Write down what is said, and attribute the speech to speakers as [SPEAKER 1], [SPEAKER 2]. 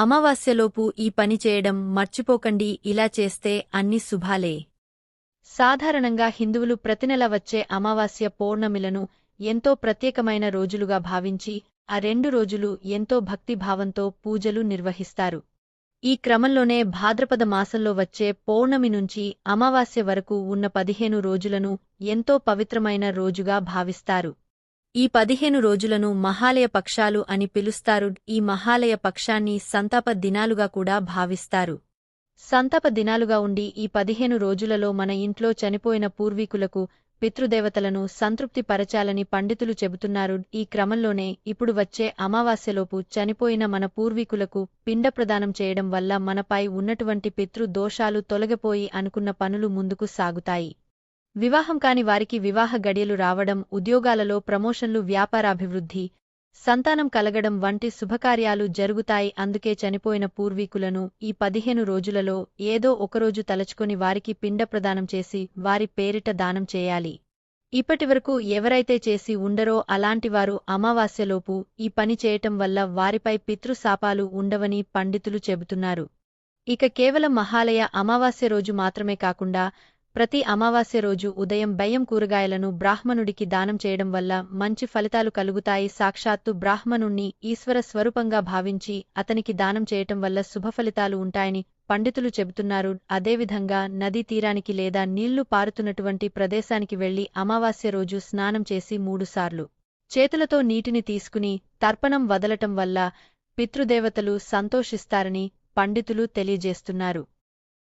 [SPEAKER 1] అమావాస్యలోపు ఈ పని చేయడం మర్చిపోకండి ఇలా చేస్తే అన్ని శుభాలే. సాధారణంగా హిందువులు ప్రతినెల వచ్చే అమావాస్య పౌర్ణమిలను ఎంతో ప్రత్యేకమైన రోజులుగా భావించి ఆ రెండు రోజులు ఎంతో భక్తిభావంతో పూజలు నిర్వహిస్తారు. ఈ క్రమంలోనే భాద్రపద మాసంలో వచ్చే పౌర్ణమి నుంచి అమావాస్య వరకు ఉన్న పదిహేను రోజులను ఎంతో పవిత్రమైన రోజుగా భావిస్తారు. ఈ పదిహేను రోజులను మహాలయ పక్షాలు అని పిలుస్తారు. ఈ మహాలయ పక్షాన్ని సంతాప దినాలుగా కూడా భావిస్తారు. సంతాప దినాలుగా ఉండి ఈ పదిహేను రోజులలో మన ఇంట్లో చనిపోయిన పూర్వీకులకు పితృదేవతలను సంతృప్తి పరచాలని పండితులు చెబుతున్నారు. ఈ క్రమంలోనే ఇప్పుడు వచ్చే అమావాస్యలోపు చనిపోయిన మన పూర్వీకులకు పిండప్రదానం చేయడం వల్ల మనపై ఉన్నటువంటి పితృ దోషాలు తొలగిపోయి అనుకున్న పనులు ముందుకు సాగుతాయి. వివాహం కాని వారికి వివాహ గడియలు రావడం ఉద్యోగాలలో ప్రమోషన్లు వ్యాపారాభివృద్ధి సంతానం కలగడం వంటి శుభకార్యాలు జరుగుతాయి. అందుకే చనిపోయిన పూర్వీకులను ఈ పదిహేను రోజులలో ఏదో ఒకరోజు తలచుకొని వారికి పిండప్రదానం చేసి వారి పేరిట దానం చేయాలి. ఇప్పటివరకు ఎవరైతే చేసి ఉండరో అలాంటివారు అమావాస్యలోపు ఈ పని చేయటం వల్ల వారిపై పితృశాపాలు ఉండవని పండితులు చెబుతున్నారు. ఇక కేవలం మహాలయ అమావాస్య రోజు మాత్రమే కాకుండా ప్రతి అమావాస్య రోజు ఉదయం బెయ్యం కూరగాయలను బ్రాహ్మణుడికి దానం చేయడం వల్ల మంచి ఫలితాలు కలుగుతాయి. సాక్షాత్తు బ్రాహ్మణుణ్ణి ఈశ్వర స్వరూపంగా భావించి అతనికి దానం చేయటం వల్ల శుభ ఫలితాలు ఉంటాయని పండితులు చెబుతున్నారు. అదేవిధంగా నదీ తీరానికి లేదా నీళ్ళు పారుతున్నటువంటి ప్రదేశానికి వెళ్ళి అమావాస్య రోజు స్నానం చేసి మూడుసార్లు చేతులతో నీటిని తీసుకుని తర్పణం వదలటం వల్ల పితృదేవతలు సంతోషిస్తారని పండితులు తెలియజేస్తున్నారు.